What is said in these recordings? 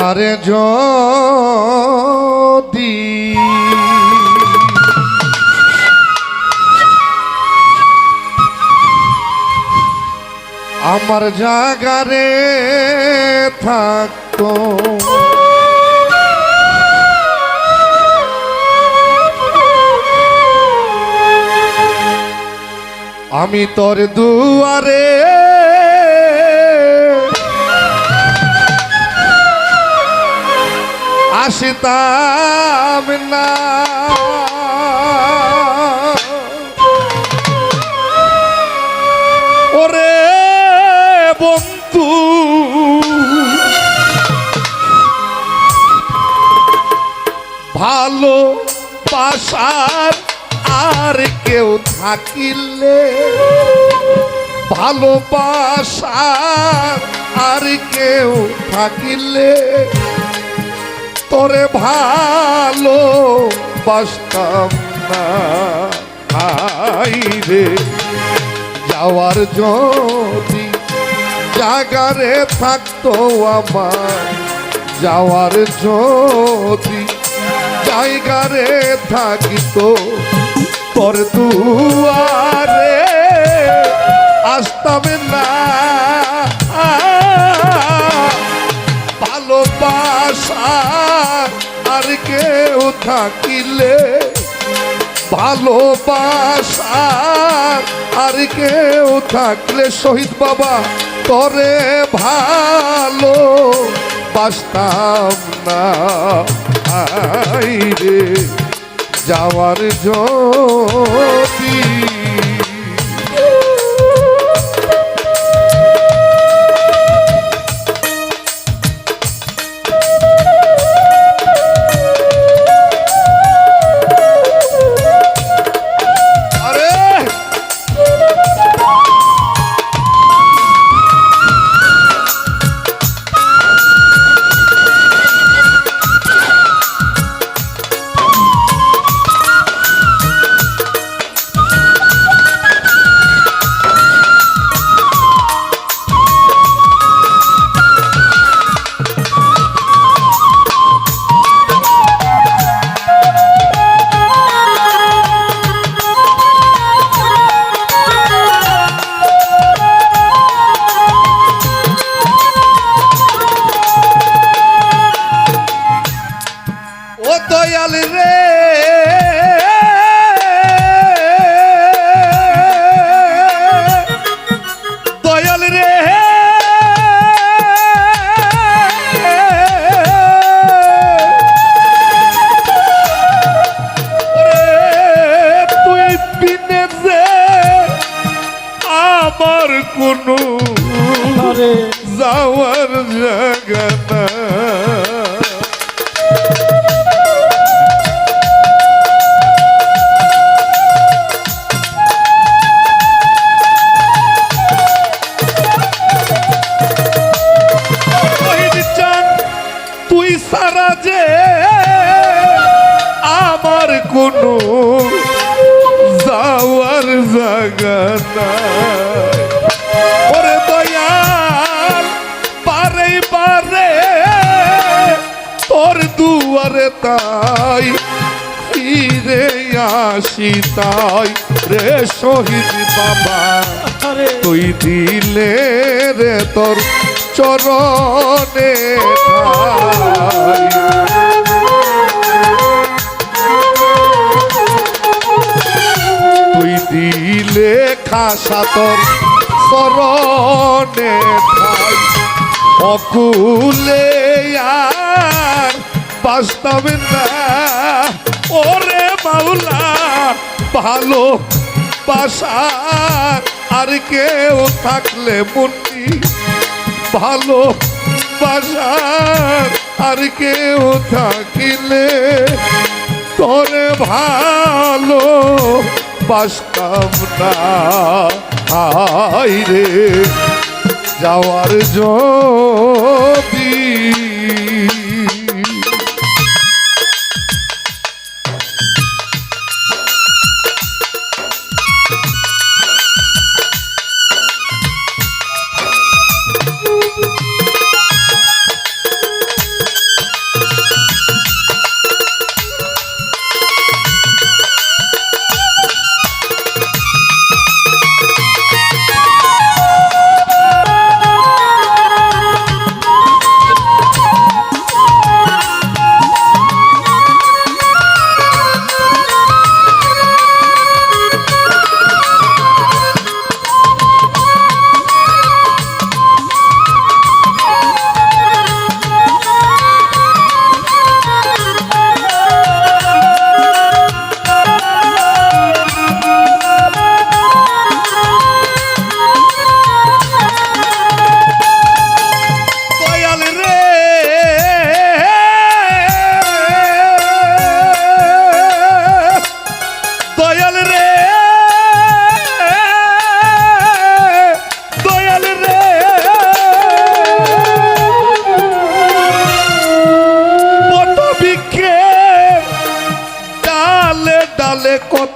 আমার যদি আমার জাগারে থাকতো আমি তোর দুয়ারে আসিতাম না। ওরে বন্ধু ভালো পাশার আর কেউ থাকিলে ভালোবাসার আর কেউ থাকিলে তোরে ভালো বাসতাম না। যাওয়ার যদি জাগারে থাকতো আমার, যাওয়ার যদি জায়গারে থাকিত, তোর দুয়ারে আসতাম না। আর কেউ থাকিলে ভালোবাসা আর কেউ থাকলে শহীদ বাবা, তরে ভালো বাসতাম না রে, যাওয়ার যদি দয়াল রে। দয়াল রে। তুই বিনে যে আমার কোনো যাওয়ার জায়গা না। সারা যে আমার কোনো যাওয়ার নাই। ওরে দয়াল পারে পারে তোর দুয়ারে তাই ফিরে আসি তাই রে শহীদ বাবা তুই দিলে রে তোর চরণে। তুই দিলে খাসা তোর চরণে ঠাই অকুলে আর বাস্তব না। ওরে মাওলা, ভালো বাসা আর কেউ থাকলে মুন্নি। ভালো বাসার আর কেউ থাকিলে তোরে ভালো বাসতাম না। হাই রে যাওয়ার যদি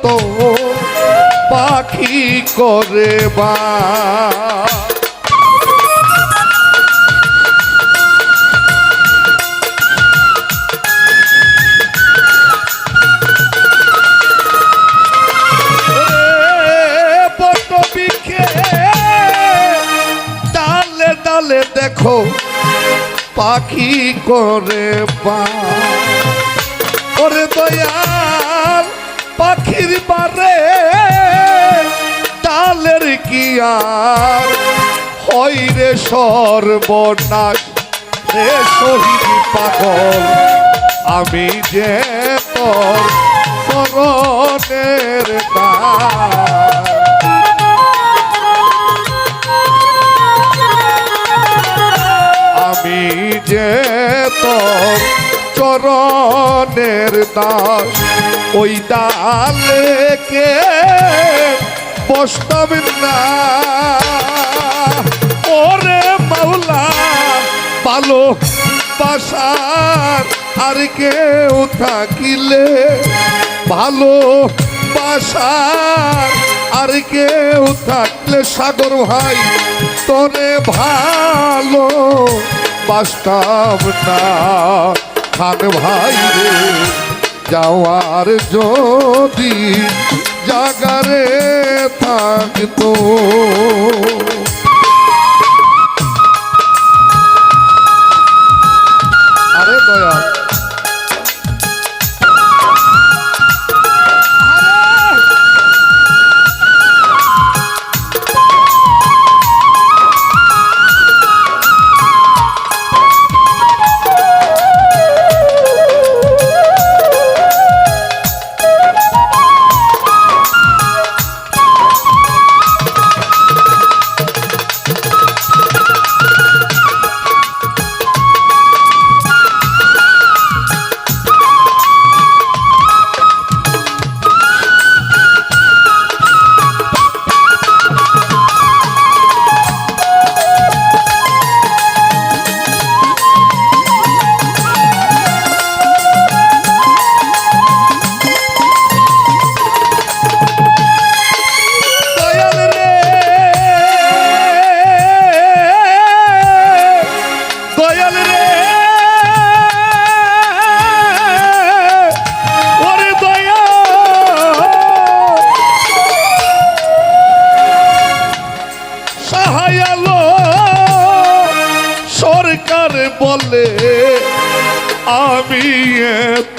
কত পাখি করে বা। দেখো পাখি করে বা। ওরে দয়াল পাখির বারে, ডালের কি আর হয় রে সর্বনাশ রে শহীদ পাগল, আমি যে তোর দাস। আমি যে তোর চরণের দাস। ওই ডালেকে বসতাম না। ওরে মাওলা, ভালো বাসার আর কেউ থাকিলে ভালো বাসার আর কেউ থাকলে সাগর ভাই, তোরে ভালো বাসতাম না। খান ভাই রে। যাওয়ার যদি জাগারে থাকতো।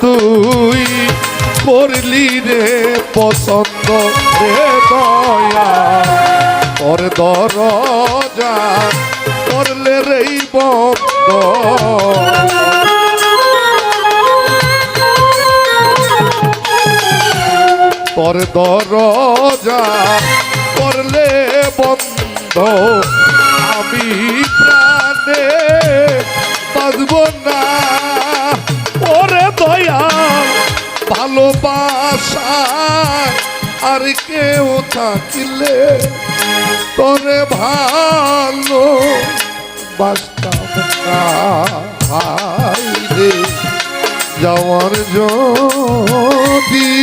তুই করলি রে পছন্দ রে দয়া। ওর দরজা করলে রে বন্ধ। তোর দরজা করলে বন্ধ। আমি প্রাণে বাজব না। আর কেউ থাকিলে তোরে ভালো রে যাওয়ার যদি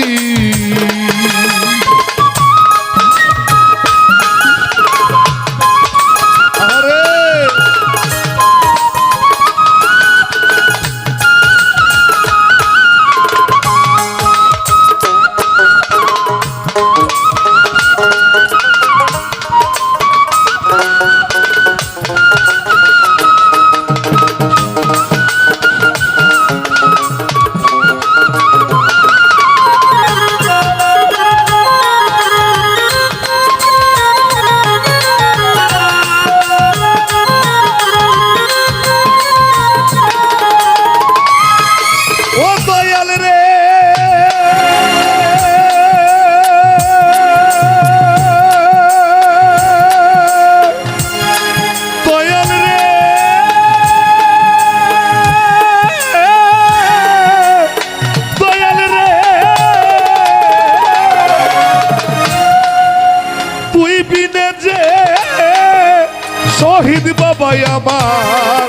আমার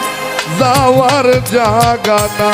যাওয়ার জাগানা